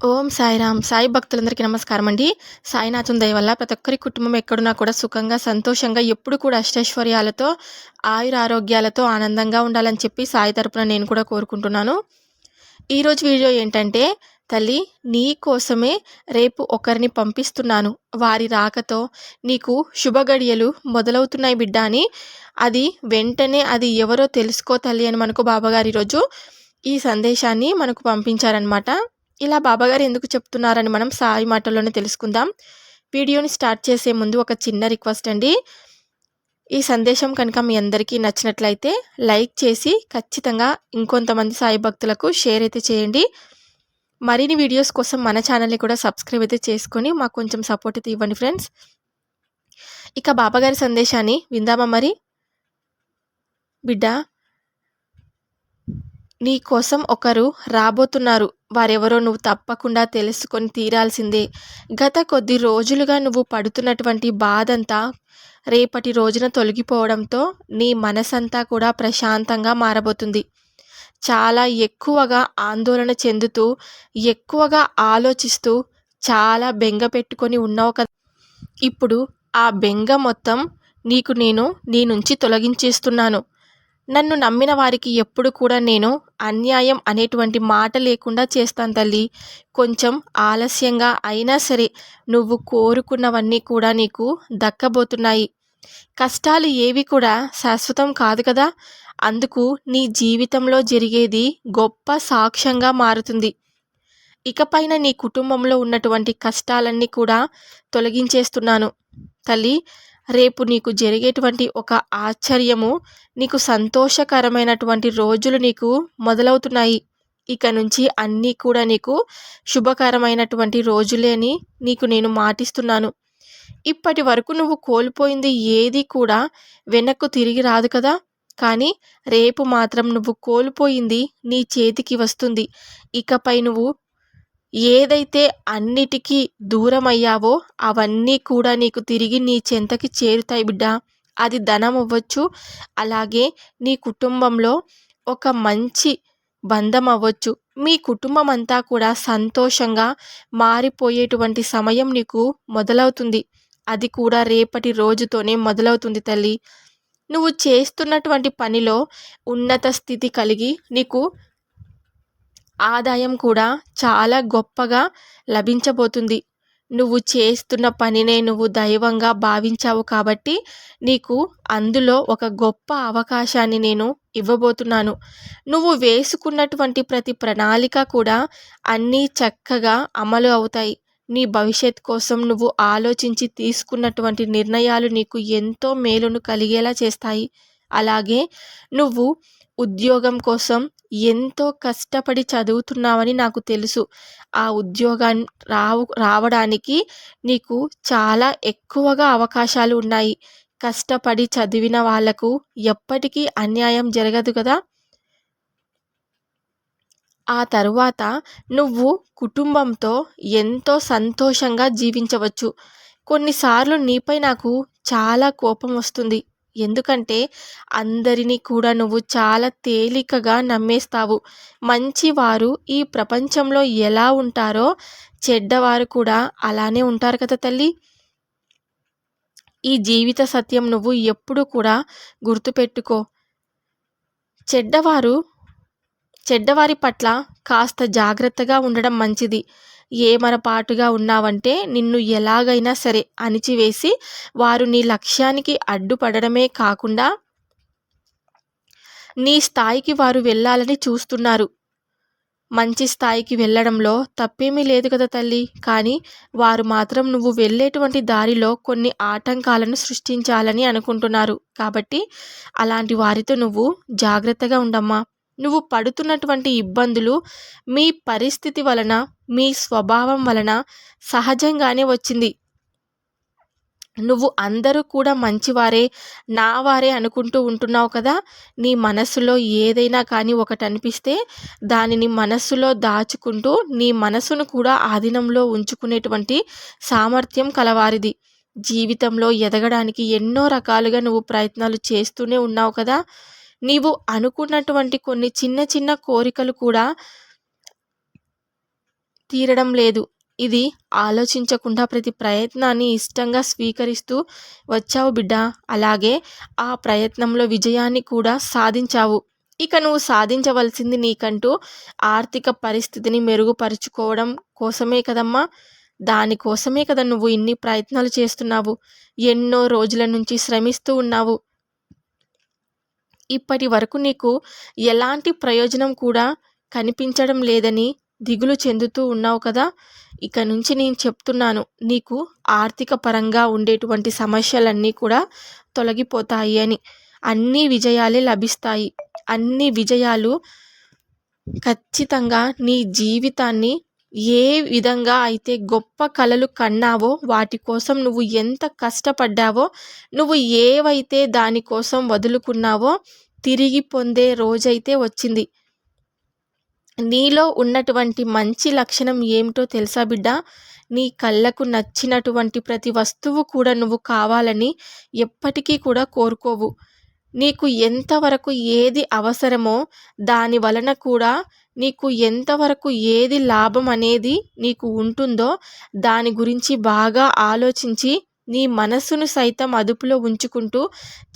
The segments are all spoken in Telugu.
ఓం సాయిరామ్. సాయి భక్తులందరికీ నమస్కారం అండి సాయినాథం దయ వల్ల ప్రతి ఒక్కరి కుటుంబం ఎక్కడున్నా కూడా సుఖంగా సంతోషంగా ఎప్పుడు కూడా అష్టైశ్వర్యాలతో ఆయుర ఆరోగ్యాలతో ఆనందంగా ఉండాలని చెప్పి సాయి తరపున నేను కూడా కోరుకుంటున్నాను. ఈరోజు వీడియో ఏంటంటే తల్లి నీ కోసమే రేపు ఒకరిని పంపిస్తున్నాను. వారి రాకతో నీకు శుభగడియలు మొదలవుతున్నాయి బిడ్డ అని. అది వెంటనే అది ఎవరో తెలుసుకో తల్లి అని మనకు బాబాగారు ఈరోజు ఈ సందేశాన్ని మనకు పంపించారనమాట ఇలా బాబాగారు ఎందుకు చెప్తున్నారని మనం సాయి మాటల్లోనే తెలుసుకుందాం. వీడియోని స్టార్ట్ చేసే ముందు ఒక చిన్న రిక్వెస్ట్ అండి. ఈ సందేశం కనుక మీ అందరికీ నచ్చినట్లయితే లైక్ చేసి ఖచ్చితంగా ఇంకొంతమంది సాయి భక్తులకు షేర్ అయితే చేయండి. మరిన్ని వీడియోస్ కోసం మన ఛానల్ని కూడా సబ్స్క్రైబ్ అయితే చేసుకొని మాకు కొంచెం సపోర్ట్ అయితే ఇవ్వండి ఫ్రెండ్స్. ఇక బాబాగారి సందేశాన్ని విందామా మరి? బిడ్డ నీ కోసం ఒకరు రాబోతున్నారు. వారెవరో నువ్వు తప్పకుండా తెలుసుకొని తీరాల్సిందే. గత కొద్ది రోజులుగా నువ్వు పడుతున్నటువంటి బాధంతా రేపటి రోజున తొలగిపోవడంతో నీ మనసంతా కూడా ప్రశాంతంగా మారబోతుంది. చాలా ఎక్కువగా ఆందోళన చెందుతూ ఎక్కువగా ఆలోచిస్తూ చాలా బెంగ పెట్టుకొని ఉన్నావు కదా. ఇప్పుడు ఆ బెంగ మొత్తం నీకు నేను నీ నుంచి తొలగించేస్తున్నాను. నన్ను నమ్మిన వారికి ఎప్పుడు కూడా నేను అన్యాయం అనేటువంటి మాట లేకుండా చేస్తాను తల్లి. కొంచెం ఆలస్యంగా అయినా సరే నువ్వు కోరుకున్నవన్నీ కూడా నీకు దక్కబోతున్నాయి. కష్టాలు ఏవి కూడా శాశ్వతం కాదు కదా? అందుకు నీ జీవితంలో జరిగేది గొప్ప సాక్ష్యంగా మారుతుంది. ఇకపైన నీ కుటుంబంలో ఉన్నటువంటి కష్టాలన్నీ కూడా తొలగించేస్తున్నాను. తల్లి రేపు నీకు జరిగేటువంటి ఒక ఆశ్చర్యము నీకు సంతోషకరమైనటువంటి రోజులు నీకు మొదలవుతున్నాయి. ఇక నుంచి అన్నీ కూడా నీకు శుభకరమైనటువంటి రోజులే అని నీకు నేను మాటిస్తున్నాను. ఇప్పటి వరకు నువ్వు కోల్పోయింది ఏది కూడా వెనక్కు తిరిగి రాదు కదా? కానీ రేపు మాత్రం నువ్వు కోల్పోయింది నీ చేతికి వస్తుంది. ఇకపై నువ్వు ఏదైతే అన్నిటికీ దూరమయ్యావో అవన్నీ కూడా నీకు తిరిగి నీ చెంతకి చేరుతాయి బిడ్డ. అది ధనం అవ్వచ్చు అలాగే నీ కుటుంబంలో ఒక మంచి బంధం అవ్వచ్చు మీ కుటుంబం అంతా కూడా సంతోషంగా మారిపోయేటువంటి సమయం నీకు మొదలవుతుంది. అది కూడా రేపటి రోజుతోనే మొదలవుతుంది తల్లి. నువ్వు చేస్తున్నటువంటి పనిలో ఉన్నత స్థితి కలిగి నీకు ఆదాయం కూడా చాలా గొప్పగా లభించబోతుంది. నువ్వు చేస్తున్న పనినే నువ్వు దైవంగా భావించావు కాబట్టి నీకు అందులో ఒక గొప్ప అవకాశాన్ని నేను ఇవ్వబోతున్నాను. నువ్వు వేసుకున్నటువంటి ప్రతి ప్రణాళిక కూడా అన్నీ చక్కగా అమలు అవుతాయి. నీ భవిష్యత్ కోసం నువ్వు ఆలోచించి తీసుకున్నటువంటి నిర్ణయాలు నీకు ఎంతో మేలును కలిగేలా చేస్తాయి. అలాగే నువ్వు ఉద్యోగం కోసం ఎంతో కష్టపడి చదువుతున్నావని నాకు తెలుసు. ఆ ఉద్యోగం రావు రావడానికి నీకు చాలా ఎక్కువగా అవకాశాలు ఉన్నాయి. కష్టపడి చదివిన వాళ్ళకు ఎప్పటికీ అన్యాయం జరగదు కదా? ఆ తరువాత నువ్వు కుటుంబంతో ఎంతో సంతోషంగా జీవించవచ్చు. కొన్నిసార్లు నీపై నాకు చాలా కోపం వస్తుంది. ఎందుకంటే అందరినీ కూడా నువ్వు చాలా తేలికగా నమ్మేస్తావు. మంచివారు ఈ ప్రపంచంలో ఎలా ఉంటారో చెడ్డవారు కూడా అలానే ఉంటారు కదా తల్లి? ఈ జీవిత సత్యం నువ్వు ఎప్పుడు కూడా గుర్తుపెట్టుకో. చెడ్డవారు చెడ్డవారి పట్ల కాస్త జాగ్రత్తగా ఉండడం మంచిది. ఏమరపాటుగా ఉన్నావంటే నిన్ను ఎలాగైనా సరే అణిచివేసి వారు నీ లక్ష్యానికి అడ్డుపడడమే కాకుండా నీ స్థాయికి వారు వెళ్ళాలని చూస్తున్నారు. మంచి స్థాయికి వెళ్ళడంలో తప్పేమీ లేదు కదా తల్లి. కానీ వారు మాత్రం నువ్వు వెళ్ళేటువంటి దారిలో కొన్ని ఆటంకాలను సృష్టించాలని అనుకుంటున్నారు. కాబట్టి అలాంటి వారితో నువ్వు జాగ్రత్తగా ఉండమ్మా. నువ్వు పడుతున్నటువంటి ఇబ్బందులు మీ పరిస్థితి వలన మీ స్వభావం వలన సహజంగానే వచ్చింది. నువ్వు అందరూ కూడా మంచివారే నా వారే అనుకుంటూ ఉంటున్నావు కదా? నీ మనసులో ఏదైనా కానీ ఒకటి అనిపిస్తే దానిని మనస్సులో దాచుకుంటూ నీ మనసును కూడా ఆధీనంలో ఉంచుకునేటువంటి సామర్థ్యం కలవారిది. జీవితంలో ఎదగడానికి ఎన్నో రకాలుగా నువ్వు ప్రయత్నాలు చేస్తూనే ఉన్నావు కదా? నీవు అనుకున్నటువంటి కొన్ని చిన్న చిన్న కోరికలు కూడా తీరడం లేదు. ఇది ఆలోచించకుండా ప్రతి ప్రయత్నాన్ని ఇష్టంగా స్వీకరిస్తూ వచ్చావు బిడ్డ. అలాగే ఆ ప్రయత్నంలో విజయాన్ని కూడా సాధించావు. ఇక నువ్వు సాధించవలసింది నీకంటూ ఆర్థిక పరిస్థితిని మెరుగుపరుచుకోవడం కోసమే కదమ్మా. దానికోసమే కదా నువ్వు ఇన్ని ప్రయత్నాలు చేస్తున్నావు. ఎన్నో రోజుల నుంచి శ్రమిస్తూ ఉన్నావు. ఇప్పటి వరకు నీకు ఎలాంటి ప్రయోజనం కూడా కనిపించడం లేదని దిగులు చెందుతూ ఉన్నావు కదా? ఇక నుంచి నేను చెప్తున్నాను నీకు ఆర్థిక పరంగా ఉండేటువంటి సమస్యలన్నీ కూడా తొలగిపోతాయి అని. అన్ని విజయాలే లభిస్తాయి. అన్ని విజయాలు ఖచ్చితంగా నీ జీవితాన్ని ఏ విధంగా అయితే గొప్ప కళలు కన్నావో వాటి కోసం నువ్వు ఎంత కష్టపడ్డావో నువ్వు ఏవైతే దానికోసం వదులుకున్నావో తిరిగి పొందే రోజైతే వచ్చింది. నీలో ఉన్నటువంటి మంచి లక్షణం ఏమిటో తెలుసా బిడ్డ? నీ కళ్ళకు నచ్చినటువంటి ప్రతి వస్తువు కూడా నువ్వు కావాలని ఎప్పటికీ కూడా కోరుకోవు. నీకు ఎంతవరకు ఏది అవసరమో దాని వలన కూడా నీకు ఎంతవరకు ఏది లాభం అనేది నీకు ఉంటుందో దాని గురించి బాగా ఆలోచించి నీ మనసును సైతం అదుపులో ఉంచుకుంటూ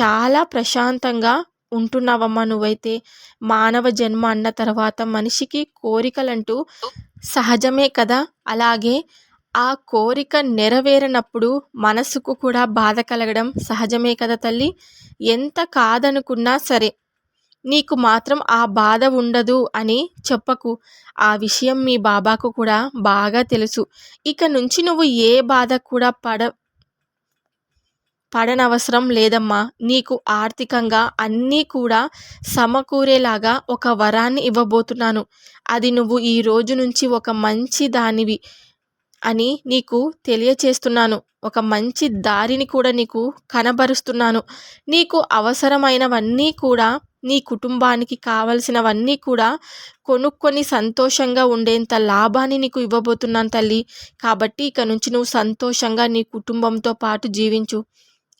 చాలా ప్రశాంతంగా ఉంటున్నావమ్మా నువ్వైతే. మానవ జన్మ అన్న తర్వాత మనిషికి కోరికలంటూ సహజమే కదా. అలాగే ఆ కోరిక నెరవేరనప్పుడు మనసుకు కూడా బాధ కలగడం సహజమే కదా తల్లి. ఎంత కాదనుకున్నా సరే నీకు మాత్రం ఆ బాధ ఉండదు అని చెప్పకు. ఆ విషయం మీ బాబాకు కూడా బాగా తెలుసు. ఇక నుంచి నువ్వు ఏ బాధ కూడా పడ పడనవసరం లేదమ్మా. నీకు ఆర్థికంగా అన్నీ కూడా సమకూరేలాగా ఒక వరాన్ని ఇవ్వబోతున్నాను. అది నువ్వు ఈ రోజు నుంచి ఒక మంచి దానివి అని నీకు తెలియచేస్తున్నాను. ఒక మంచి దారిని కూడా నీకు కనబరుస్తున్నాను. నీకు అవసరమైనవన్నీ కూడా నీ కుటుంబానికి కావలసినవన్నీ కూడా కొనుక్కొని సంతోషంగా ఉండేంత లాభాన్ని నీకు ఇవ్వబోతున్నాను తల్లి. కాబట్టి ఇక నుంచి నువ్వు సంతోషంగా నీ కుటుంబంతో పాటు జీవించు.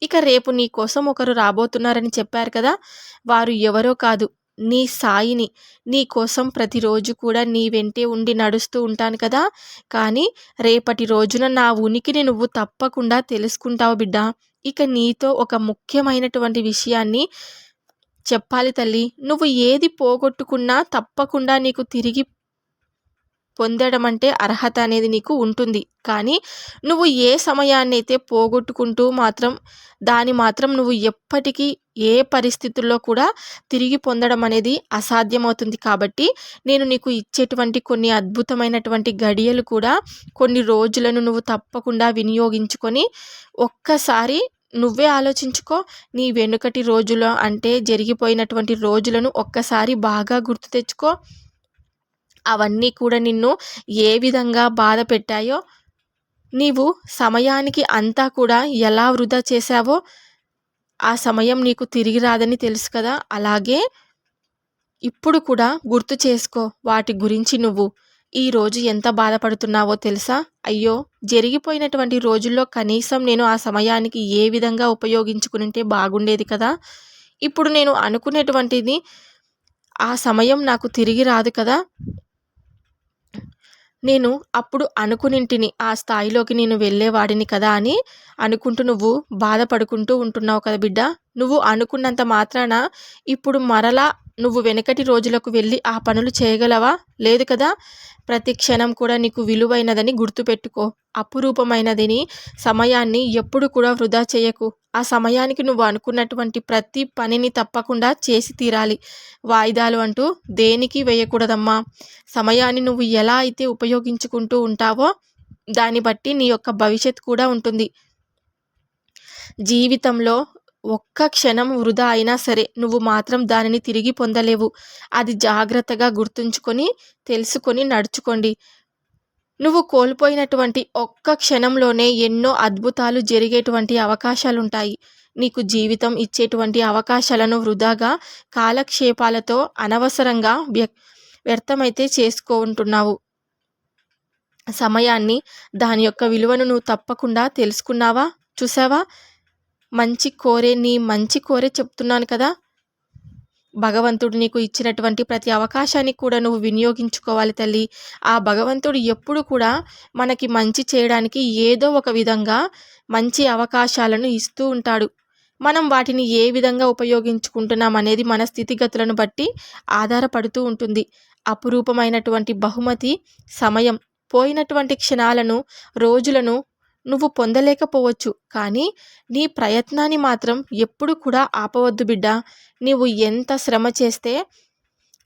ఇక రేపు నీ కోసం ఒకరు రాబోతున్నారని చెప్పారు కదా? వారు ఎవరో కాదు నీ సాయిని. నీ కోసం ప్రతిరోజు కూడా నీ వెంటే ఉండి నడుస్తూ ఉంటాను కదా? కానీ రేపటి రోజున నా ఉనికిని నువ్వు తప్పకుండా తెలుసుకుంటావు బిడ్డ. ఇక నీతో ఒక ముఖ్యమైనటువంటి విషయాన్ని చెప్పాలి తల్లి. నువ్వు ఏది పోగొట్టుకున్నా తప్పకుండా నీకు తిరిగి పొందడం అంటే అర్హత అనేది నీకు ఉంటుంది. కానీ నువ్వు ఏ సమయాన్ని అయితే పోగొట్టుకుంటూ మాత్రం దాని మాత్రం నువ్వు ఎప్పటికీ ఏ పరిస్థితుల్లో కూడా తిరిగి పొందడం అనేది అసాధ్యమవుతుంది. కాబట్టి నేను నీకు ఇచ్చేటువంటి కొన్ని అద్భుతమైనటువంటి గడియలు కూడా కొన్ని రోజులను నువ్వు తప్పకుండా వినియోగించుకొని ఒక్కసారి నువ్వే ఆలోచించుకో. నీ వెనుకటి రోజులో అంటే జరిగిపోయినటువంటి రోజులను ఒక్కసారి బాగా గుర్తు తెచ్చుకో. అవన్నీ కూడా నిన్ను ఏ విధంగా బాధ పెట్టాయో నీవు సమయానికి అంతా కూడా ఎలా వృధా చేశావో ఆ సమయం నీకు తిరిగి రాదని తెలుసు కదా. అలాగే ఇప్పుడు కూడా గుర్తు చేసుకో వాటి గురించి నువ్వు. ఈరోజు ఎంత బాధపడుతున్నావో తెలుసా? అయ్యో జరిగిపోయినటువంటి రోజుల్లో కనీసం నేను ఆ సమయానికి ఏ విధంగా ఉపయోగించుకుంటే బాగుండేది కదా? ఇప్పుడు నేను అనుకునేటువంటిది ఆ సమయం నాకు తిరిగి రాదు కదా? నేను అప్పుడు అనుకునింటిని ఆ స్థాయిలోకి నేను వెళ్ళేవాడిని కదా అని అనుకుంటూ నువ్వు బాధపడుకుంటూ ఉంటున్నావు కదా బిడ్డ? నువ్వు అనుకున్నంత మాత్రాన ఇప్పుడు మరలా నువ్వు వెనకటి రోజులకు వెళ్ళి ఆ పనులు చేయగలవా? లేదు కదా? ప్రతి క్షణం కూడా నీకు విలువైనదని గుర్తుపెట్టుకో. అపురూపమైనదని సమయాన్ని ఎప్పుడు కూడా వృధా చేయకు. ఆ సమయానికి నువ్వు అనుకున్నటువంటి ప్రతి పనిని తప్పకుండా చేసి తీరాలి. వాయిదాలు అంటూ దేనికి వేయకూడదమ్మా? సమయాన్ని నువ్వు ఎలా అయితే ఉపయోగించుకుంటూ ఉంటావో దాన్ని బట్టి నీ యొక్క భవిష్యత్ కూడా ఉంటుంది. జీవితంలో ఒక్క క్షణం వృధా అయినా సరే నువ్వు మాత్రం దానిని తిరిగి పొందలేవు. అది జాగ్రత్తగా గుర్తుంచుకొని తెలుసుకొని నడుచుకోండి. నువ్వు కోల్పోయినటువంటి ఒక్క క్షణంలోనే ఎన్నో అద్భుతాలు జరిగేటువంటి అవకాశాలుంటాయి. నీకు జీవితం ఇచ్చేటువంటి అవకాశాలను వృధాగా కాలక్షేపాలతో అనవసరంగా వ్య వ్యర్థమైతే చేసుకుంటున్నావు. సమయాన్ని దాని యొక్క విలువను నువ్వు తప్పకుండా తెలుసుకున్నావా? చూసావా మంచి కోరే నీ మంచి కోరే చెప్తున్నాను కదా. భగవంతుడు నీకు ఇచ్చినటువంటి ప్రతి అవకాశాన్ని కూడా నువ్వు వినియోగించుకోవాలి తల్లి. ఆ భగవంతుడు ఎప్పుడు కూడా మనకి మంచి చేయడానికి ఏదో ఒక విధంగా మంచి అవకాశాలను ఇస్తూ ఉంటాడు. మనం వాటిని ఏ విధంగా ఉపయోగించుకుంటున్నాం అనేది మన స్థితిగతులను బట్టి ఆధారపడుతూ ఉంటుంది. అపురూపమైనటువంటి బహుమతి సమయం పోయినటువంటి క్షణాలను రోజులను నువ్వు పొందలేకపోవచ్చు. కానీ నీ ప్రయత్నాన్ని మాత్రం ఎప్పుడు కూడా ఆపవద్దు బిడ్డ. నీవు ఎంత శ్రమ చేస్తే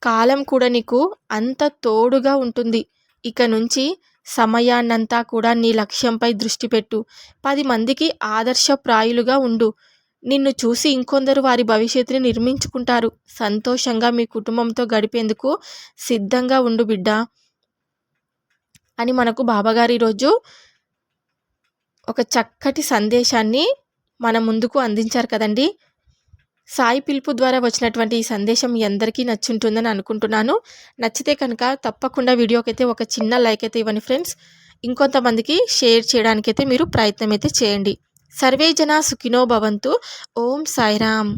కాలం కూడా నీకు అంత తోడుగా ఉంటుంది. ఇక నుంచి సమయాన్నంతా కూడా నీ లక్ష్యంపై దృష్టి పెట్టు. పది మందికి ఆదర్శప్రాయులుగా ఉండు. నిన్ను చూసి ఇంకొందరు వారి భవిష్యత్తుని నిర్మించుకుంటారు. సంతోషంగా మీ కుటుంబంతో గడిపేందుకు సిద్ధంగా ఉండు బిడ్డ. అని మనకు బాబాగారు ఈరోజు ఒక చక్కటి సందేశాన్ని మన ముందుకు అందించారు కదండి. సాయి పిలుపు ద్వారా వచ్చినటువంటి ఈ సందేశం మీ అందరికీ నచ్చుంటుందని అనుకుంటున్నాను. నచ్చితే కనుక తప్పకుండా వీడియోకి అయితే ఒక చిన్న లైక్ అయితే ఇవ్వండి ఫ్రెండ్స్. ఇంకొంతమందికి షేర్ చేయడానికైతే మీరు ప్రయత్నం అయితే చేయండి. సర్వే జన సుఖినో భవంతు. ఓం సాయిరామ్.